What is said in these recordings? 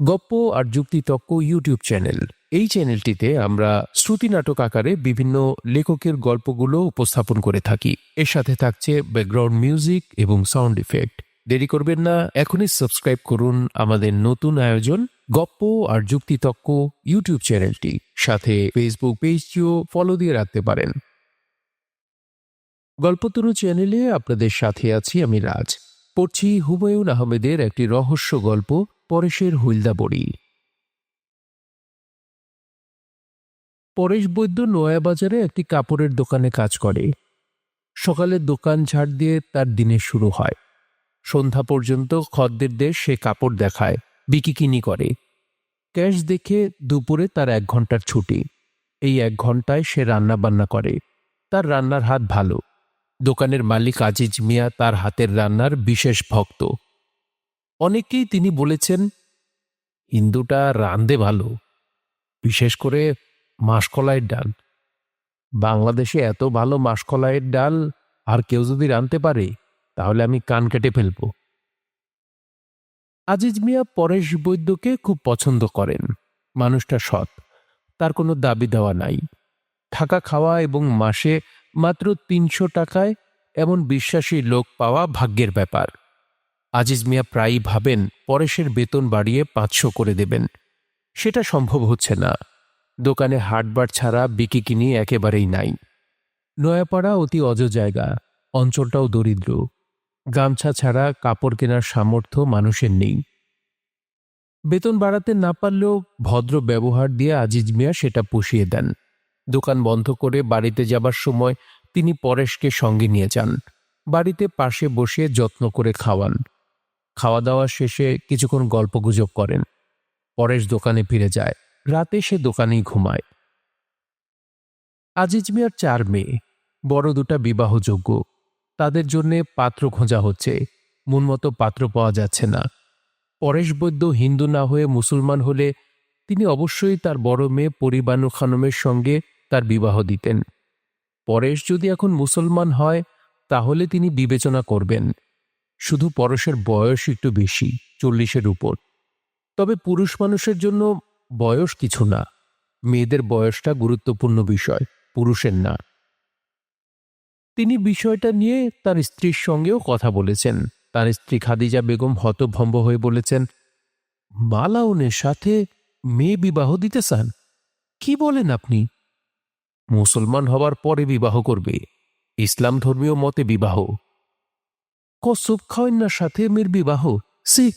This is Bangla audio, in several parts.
গপ্প আর যুক্তিতক্ক ইউটিউব চ্যানেল। এই চ্যানেলটিতে আমরা শ্রুতি নাটক আকারে বিভিন্ন লেখকের গল্পগুলো উপস্থাপন করে থাকি। এর সাথে থাকছে ব্যাকগ্রাউন্ড মিউজিক এবং সাউন্ড ইফেক্ট দেরি করবেন না, এখনই সাবস্ক্রাইব করুন আমাদের নতুন আয়োজন গপ্প আর যুক্তিতক্ক ইউটিউব চ্যানেলটি। সাথে ফেসবুক পেজটিও ফলো দিয়ে রাখতে পারেন। গল্পতরু চ্যানেলে আপনাদের সাথে আছি আমি রাজ। পড়ছি হুমায়ুন আহমেদের একটি রহস্য গল্প পরেশের হুইলদা বড়ি। পরেশ বৈদ্য নয়াবাজারে একটি কাপড়ের দোকানে কাজ করে। সকালে দোকান ঝাড় দিয়ে তার দিনের শুরু হয়। সন্ধ্যা পর্যন্ত খদ্দের খদ্দেরদের সে কাপড় দেখায়, বিকিকিনি করে। ক্যাশ দেখে দুপুরে তার এক ঘণ্টার ছুটি। এই এক ঘন্টায় সে রান্না বান্না করে। তার রান্নার হাত ভালো। দোকানের মালিক আজিজ মিয়া তার হাতের রান্নার বিশেষ ভক্ত। অনেকেই তিনি বলেছেন, হিন্দুটা রান্ধে ভালো, বিশেষ করে মাসকলাইয়ের ডাল। বাংলাদেশে এত ভালো মাসকলাইয়ের ডাল আর কেউ যদি রাঁধতে পারে, তাহলে আমি কান কেটে ফেলব। আজিজ মিয়া পরেশ বৈদ্যকে খুব পছন্দ করেন। মানুষটা সৎ, তার কোনো দাবি দেওয়া নাই। থাকা খাওয়া এবং মাসে মাত্র তিনশো টাকায় এমন বিশ্বাসী লোক পাওয়া ভাগ্যের ব্যাপার। আজিজ মিয়া প্রায়ই ভাবেন, পরেশের বেতন বাড়িয়ে পাঁচশো করে দেবেন। সেটা সম্ভব হচ্ছে না। দোকানে হাটবার ছাড়া বিকি কিনি একেবারেই নাই। নয়াপাড়া অতি অজ জায়গা, অঞ্চলটাও দরিদ্র। গামছা ছাড়া কাপড় কেনার সামর্থ্য মানুষের নেই। বেতন বাড়াতে না পারলেও ভদ্র ব্যবহার দিয়ে আজিজ মিয়া সেটা পুষিয়ে দেন। দোকান বন্ধ করে বাড়িতে যাবার সময় তিনি পরেশকে সঙ্গে নিয়ে যান। বাড়িতে পাশে বসিয়ে যত্ন করে খাওয়ান। খাওয়া দাওয়া শেষে কিছুক্ষণ গল্পগুজব করেন। পরেশ দোকানে ফিরে যায়। রাতে সে দোকানেই ঘুমায়। আজিজ মিয়ার চার মেয়ে, বড় দুটা বিবাহযোগ্য। তাদের জন্যে পাত্র খোঁজা হচ্ছে। মতো পাত্র পাওয়া যাচ্ছে না। পরেশ বৈদ্য হিন্দু না হয়ে মুসলমান হলে তিনি অবশ্যই তার বড় মেয়ে পরিবানু খানমের সঙ্গে তার বিবাহ দিতেন। পরেশ যদি এখন মুসলমান হয়, তাহলে তিনি বিবেচনা করবেন। শুধু পরশের বয়স একটু বেশি, চল্লিশের উপর। তবে পুরুষ মানুষের জন্য বয়স কিছু না। মেয়েদের বয়সটা গুরুত্বপূর্ণ বিষয়, পুরুষের না। তিনি বিষয়টা নিয়ে তার স্ত্রীর সঙ্গেও কথা বলেছেন। তার স্ত্রী খাদিজা বেগম হতভম্ব হয়ে বলেছেন মালাউনের সাথে মেয়ে বিবাহ দিতে চান? কি বলেন আপনি? মুসলমান হবার পরে বিবাহ করবে। ইসলাম ধর্মীয় মতে বিবাহ। কসব খাওয়ান্নার সাথে মেয়ের বিবাহ। সি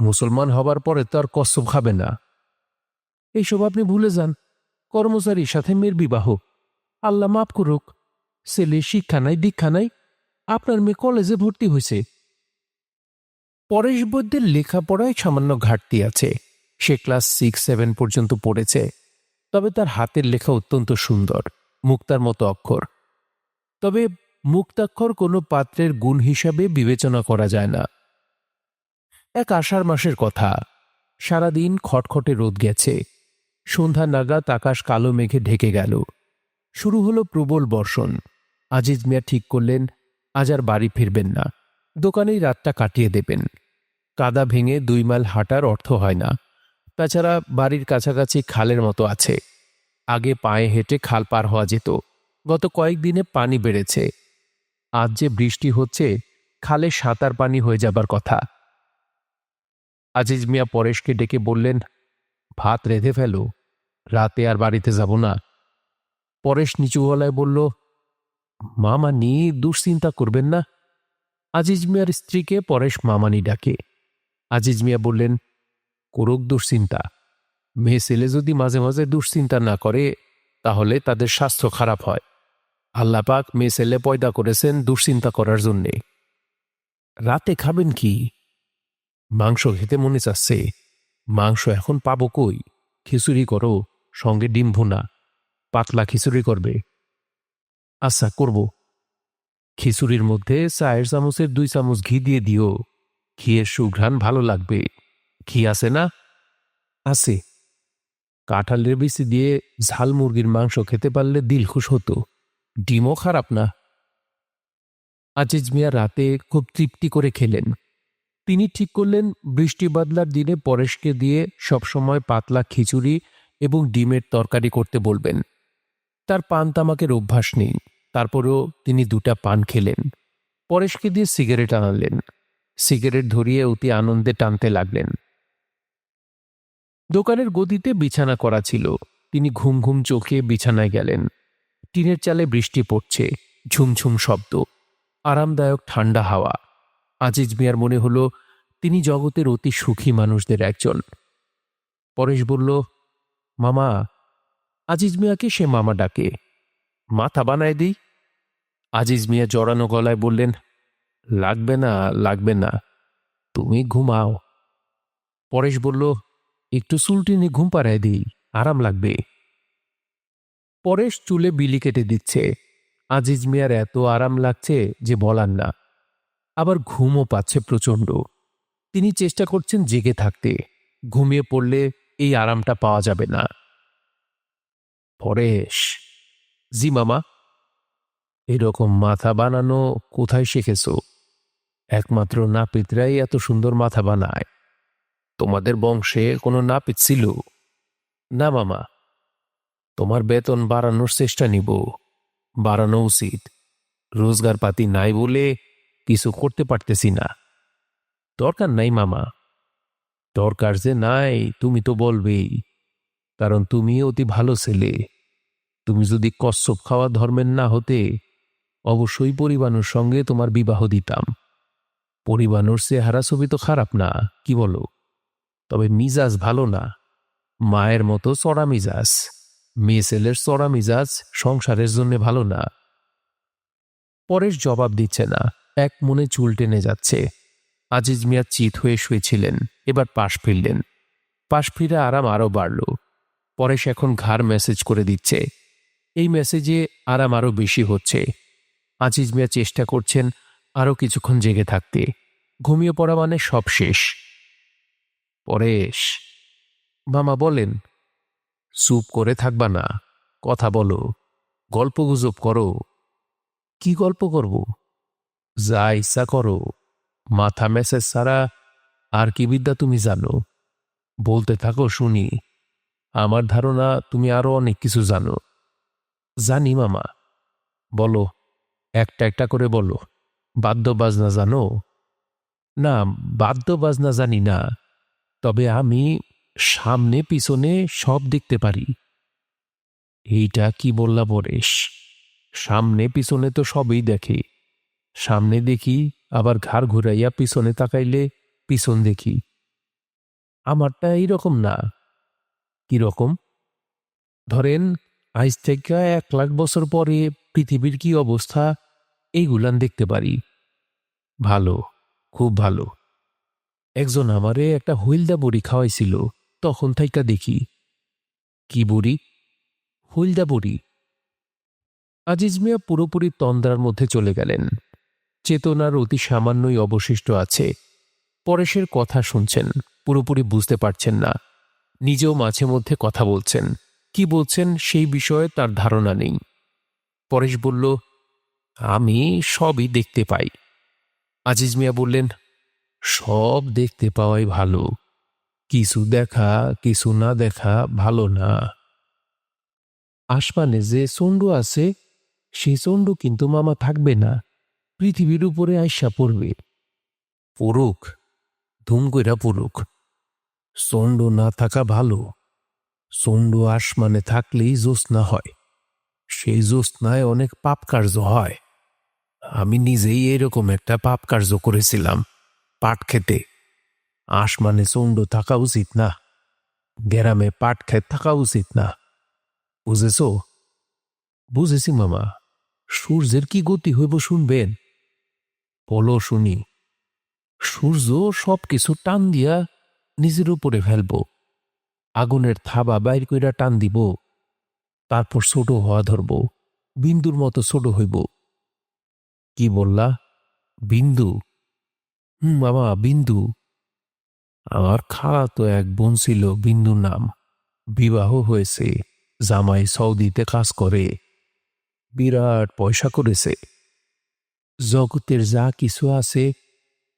মুসলমান হবার পরে তো আর খাবে না। এইসব আপনি ভুলে যান। কর্মচারীর সাথে মেয়ের বিবাহ। আল্লাহ মাফ করুক। ছেলে শিক্ষা নাই, দীক্ষা নাই। আপনার মেয়ে কলেজে ভর্তি হয়েছে পরেশ বৈদ্যের লেখাপড়ায় সামান্য ঘাটতি আছে। সে ক্লাস সিক্স, সেভেন পর্যন্ত পড়েছে। তবে তার হাতের লেখা অত্যন্ত সুন্দর। মুক্তার মতো অক্ষর। তবে মুক্তাক্ষর কোনো পাত্রের গুণ হিসাবে বিবেচনা করা যায় না। এক আষাঢ় মাসের কথা। সারাদিন খটখটে রোদ গেছে। সন্ধ্যা নাগাদ আকাশ কালো মেঘে ঢেকে গেল। শুরু হলো প্রবল বর্ষণ। আজিজ মিয়া ঠিক করলেন, আজ আর বাড়ি ফিরবেন না। দোকানেই রাতটা কাটিয়ে দেবেন। কাদা ভেঙে দুই মাইল হাঁটার অর্থ হয় না। তাছাড়া বাড়ির কাছাকাছি খালের মতো আছে। আগে পায়ে হেঁটে খাল পার হওয়া যেত। গত কয়েকদিনে পানি বেড়েছে। আজ যে বৃষ্টি হচ্ছে, খালে সাঁতার পানি হয়ে যাবার কথা। আজিজ মিয়া পরেশকে ডেকে বললেন, ভাত রেঁধে ফেলো, রাতে আর বাড়িতে যাব না। পরেশ নিচু গলায় বলল মামানি দুশ্চিন্তা করবেন না। আজিজ মিয়ার স্ত্রীকে পরেশ মামানি ডাকে। আজিজ মিয়া বললেন, করুক দুশ্চিন্তা। মেয়ে ছেলে যদি মাঝে মাঝে দুশ্চিন্তা না করে, তাহলে তাদের স্বাস্থ্য খারাপ হয়। আল্লাপাক মেয়ে ছেলে পয়দা করেছেন দুশ্চিন্তা করার জন্যে। রাতে খাবেন কি? মাংস খেতে মনে চাচ্ছে, মাংস এখন পাবো কই? খিচুড়ি করো, সঙ্গে ডিম ভুনা, পাতলা খিচুড়ি করবে। আচ্ছা করব। খিচুড়ির মধ্যে চায়ের চামচের দুই চামচ ঘি দিয়ে দিও। ঘিয়ের সুঘ্রাণ ভালো লাগবে। ঘি আছে না? আছে। কাঁঠালের বিচি দিয়ে ঝাল মুরগির মাংস খেতে পারলে দিল খুশ হতো। ডিমও খারাপ না। আজিজ মিয়া রাতে খুব তৃপ্তি করে খেলেন। তিনি ঠিক করলেন, বৃষ্টি বাদলার দিনে পরেশকে দিয়ে সবসময় পাতলা খিচুড়ি এবং ডিমের তরকারি করতে বলবেন। তার পান তামাকের অভ্যাস নেই। তারপরেও তিনি দুটা পান খেলেন। পরেশকে দিয়ে সিগারেট আনালেন। সিগারেট ধরিয়ে অতি আনন্দে টানতে লাগলেন। দোকানের গদিতে বিছানা করা ছিল। তিনি ঘুম ঘুম চোখে বিছানায় গেলেন। টিনের চালে বৃষ্টি পড়ছে, ঝুমঝুম শব্দ, আরামদায়ক ঠান্ডা হাওয়া। আজিজ মিয়ার মনে হলো, তিনি জগতের অতি সুখী মানুষদের একজন। পরেশ বলল, মামা, আজিজ মিয়াকে সে মামা ডাকে। মাথা বানায় দিই? আজিজ মিয়া জড়ানো গলায় বললেন, লাগবে না লাগবে না, তুমি ঘুমাও। পরেশ বলল, একটু চুলটিনে ঘুম পাড়ায় দিই, আরাম লাগবে। পরেশ চুলে বিলি কেটে দিচ্ছে। আজিজ মিয়ার এত আরাম লাগছে যে বলার না। আবার ঘুমও পাচ্ছে প্রচণ্ড। তিনি চেষ্টা করছেন জেগে থাকতে। ঘুমিয়ে পড়লে এই আরামটা পাওয়া যাবে না। পরেশ, জি মামা। এরকম মাথা বানানো কোথায় শিখেছ? একমাত্র নাপিতরাই এত সুন্দর মাথা বানায়। তোমাদের বংশে কোনো নাপিত ছিল? না মামা। তোমার বেতন বাড়ানোর চেষ্টা নিব। বাড়ানো উচিত। রোজগার পাতি নাই বলে কিছু করতে পারতেছি না। দরকার নাই মামা। দরকার যে নাই, তুমি তো বলবেই। কারণ তুমি অতি ভালো ছেলে। তুমি যদি কচ্ছপ খাওয়া ধর্মের না হতে, অবশ্যই পরিবানুর সঙ্গে তোমার বিবাহ দিতাম। পরিবানুর চেহারা ছবি তো খারাপ না, কি বলো? তবে মিজাজ ভালো না। মায়ের মতো চড়া মিজাজ। মেয়ে ছেলের চড়া মিজাজ সংসারের জন্য ভালো না। পরেশ জবাব দিচ্ছে না, এক মনে চুল টেনে যাচ্ছে। আজিজ মিয়া চিত হয়ে শুয়েছিলেন, এবার পাশ ফিরলেন। পাশ ফিরে আরাম আরও বাড়ল। পরেশ এখন ঘাড় মেসেজ করে দিচ্ছে, এই মেসেজে আরাম আরও বেশি হচ্ছে। আজিজ মিয়া চেষ্টা করছেন আরও কিছুক্ষণ জেগে থাকতে, ঘুমিয়ে পড়া মানে সব শেষ। পরেশ, মামা বলেন চুপ করে থাকবা না। কথা বলো। গল্প গুজব করো। কি গল্প করব? যা ইচ্ছা করো। মাথা মেসেজ ছাড়া আর কি বিদ্যা তুমি জানো? বলতে থাকো, শুনি। আমার ধারণা তুমি আরও অনেক কিছু জানো। জানি, মামা। বলো। একটা একটা করে বলো। বাদ্য বাজনা জানো? না বাদ্য বাজনা জানি না। তবে আমি সামনে পিছনে সব দেখতে পারি। এইটা কি বললা পরেশ? সামনে পিছনে তো সবই দেখে। সামনে দেখি, আবার ঘাড় ঘুরাইয়া পিছনে তাকাইলে পিছন দেখি। আমারটা এইরকম না। কীরকম ধরেন, আজ থেকে এক লাখ বছর পরে পৃথিবীর কি অবস্থা, এইগুলান দেখতে পারি। ভালো, খুব ভালো। একজন আমারে একটা হুইলদা বড়ি খাওয়াইছিল। তখন থাইকা দেখি। কি বড়ি? হুইলদা বড়ি। আজিজ মিয়া পুরোপুরি তন্দ্রার মধ্যে চলে গেলেন। চেতনার অতি সামান্যই অবশিষ্ট আছে। পরেশের কথা শুনছেন, পুরোপুরি বুঝতে পারছেন না। নিজেও মাঝে মধ্যে কথা বলছেন। কি বলছেন সেই বিষয়ে তার ধারণা নেই। পরেশ বলল, আমি সবই দেখতে পাই। আজিজ মিয়া বললেন, সব দেখতে পাওয়াই ভালো। কিছু দেখা, কিছু না দেখা ভালো না। আসমানে যে চন্ডু আছে সেই চন্ডু কিন্তু মামা থাকবে না। পৃথিবীর উপরে আইসা পড়বে। পড়ুক, ধুম কইরা পড়ুক। চন্ড না থাকা ভালো। চন্ড আসমানে থাকলেই জ্যোৎস্না হয়। সেই জ্যোৎস্নায় অনেক পাপ কার্য হয়। আমি নিজেই এরকম একটা পাপ কার্য করেছিলাম, পাট খেতে। আসমানে চন্ড থাকা উচিত না গ্যারামে পাট খেত থাকা উচিত না। বুঝেছ? বুঝেছি মামা, সূর্যের কি গতি হইব শুনবেন? বলো শুনি, সূর্য সব কিছু টান দিয়া নিজের উপরে ফেলব, আগুনের থাবা বাইর কইরা টান দিব, তারপর ছোট হওয়া ধরব, বিন্দুর মতো ছোট হইব। কি বললা? বিন্দু? হুম মামা, বিন্দু। আমার খালা তো এক বোন ছিল, বিন্দুর নাম। বিবাহ হয়েছে, জামাই সৌদিতে কাজ করে। বিরাট পয়সা করেছে। জগতের যা কিছু আছে,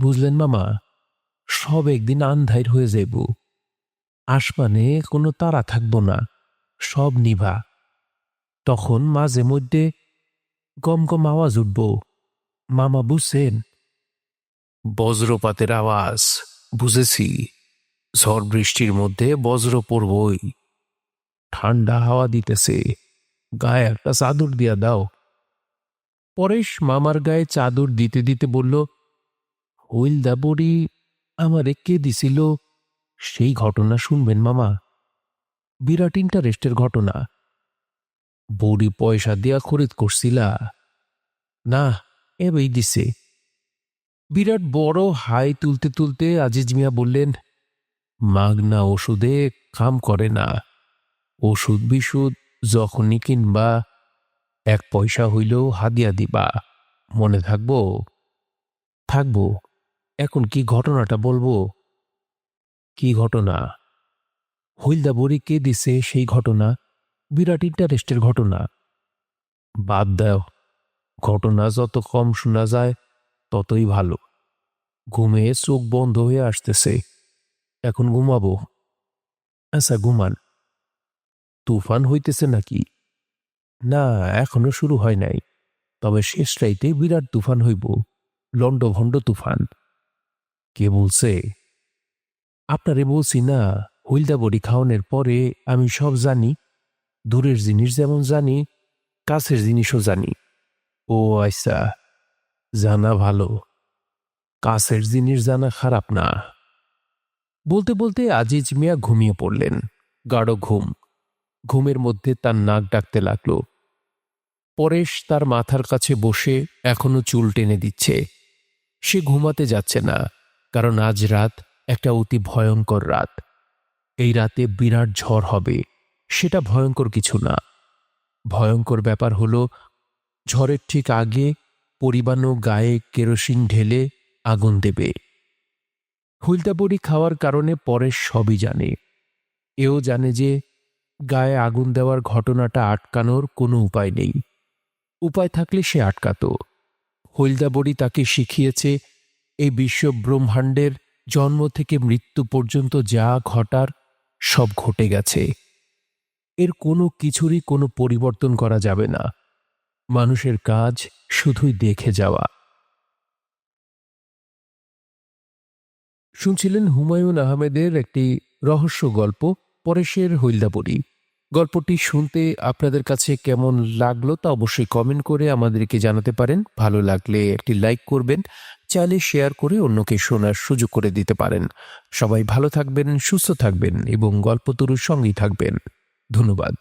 বুঝলেন মামা? সব একদিন আন্ধাইর হয়ে যাইব। আসমানে কোনো তারা থাকব না, সব নিভা। তখন মাঝে মধ্যে গম গম আওয়াজ উঠব। মামা বুঝছেন? বজ্রপাতের আওয়াজ। বুঝেছি, ঝড় বৃষ্টির মধ্যে বজ্র পড়বই। ঠান্ডা হাওয়া দিতেছে, গায়ে একটা চাদর দিয়া দাও। পরেশ মামার গায়ে চাদর দিতে দিতে বলল হইলদা বড়ি, আমারে কে দিছিল? সেই ঘটনা শুনবেন মামা। বিরাট ইন্টারেস্টের ঘটনা। বড়ি পয়সা দিয়া খরিদ করছিলা। না, এবেই দিছে। বিরাট বড় হাই তুলতে তুলতে আজিজ মিয়া বললেন, মাগনা ওষুধে কাম করে না। ওষুধ বিশুধ যখনই কিনবা, এক পয়সা হইলেও হাদিয়া দিবা। মনে থাকব? থাকব। এখন কি ঘটনাটা বলব? কি ঘটনা? হইলদা বড়ি কে দিছে সেই ঘটনা? বিরাট ইন্টারেস্টের ঘটনা। বাদ দাও। ঘটনা যত কম শোনা যায় ততই ভালো। ঘুমে চোখ বন্ধ হয়ে আসতেছে। এখন ঘুমাবো। আচ্ছা ঘুমান। তুফান হইতেছে নাকি? না, এখনও শুরু হয় নাই। তবে শেষ রাইতে বিরাট তুফান হইব। লন্ডভণ্ড তুফান। কে বলছে? আপনারে বলছি না, হইলদা বড়ি খাওয়ানোর পরে আমি সব জানি। দূরের জিনিস যেমন জানি, কাছের জিনিসও জানি। ও আচ্ছা। জানা ভালো। কাছের জিনিস জানা খারাপ না। বলতে বলতে আজিজ মিয়া ঘুমিয়ে পড়লেন। গাঢ় ঘুম। ঘুমের মধ্যে তার নাক ডাকতে লাগল। পরেশ তার মাথার কাছে বসে এখনও চুল টেনে দিচ্ছে। সে ঘুমাতে যাচ্ছে না, কারণ আজ রাত একটা অতি ভয়ঙ্কর রাত। এই রাতে বিরাট ঝড় হবে, সেটা ভয়ঙ্কর কিছু না। ভয়ঙ্কর ব্যাপার হলো, ঝড়ের ঠিক আগে পরিবানো গায়ে কেরোসিন ঢেলে আগুন দেবে। হুইলতাবড়ি খাওয়ার কারণে পরেশ সবই জানে। এও জানে যে গায়ে আগুন দেওয়ার ঘটনাটা আটকানোর কোনো উপায় নেই। উপায় থাকলে সে আটকাত। হইলদাবড়ি তাকে শিখিয়েছে, এই বিশ্ব ব্রহ্মাণ্ডের জন্ম থেকে মৃত্যু পর্যন্ত যা ঘটার, সব ঘটে গেছে। এর কোনো কিছুরই কোনো পরিবর্তন করা যাবে না। মানুষের কাজ শুধুই দেখে যাওয়া। শুনছিলেন হুমায়ুন আহমেদের একটি রহস্য গল্প, পরেশের হইলদাবড়ি গল্পটি শুনতে আপনাদের কাছে কেমন লাগল তা অবশ্যই কমেন্ট করে আমাদেরকে জানাতে পারেন। ভালো লাগলে একটি লাইক করবেন, চাইলে শেয়ার করে অন্যকে শোনার সুযোগ করে দিতে পারেন। সবাই ভালো থাকবেন, সুস্থ থাকবেন এবং গল্পতরুর সঙ্গেই থাকবেন। ধন্যবাদ।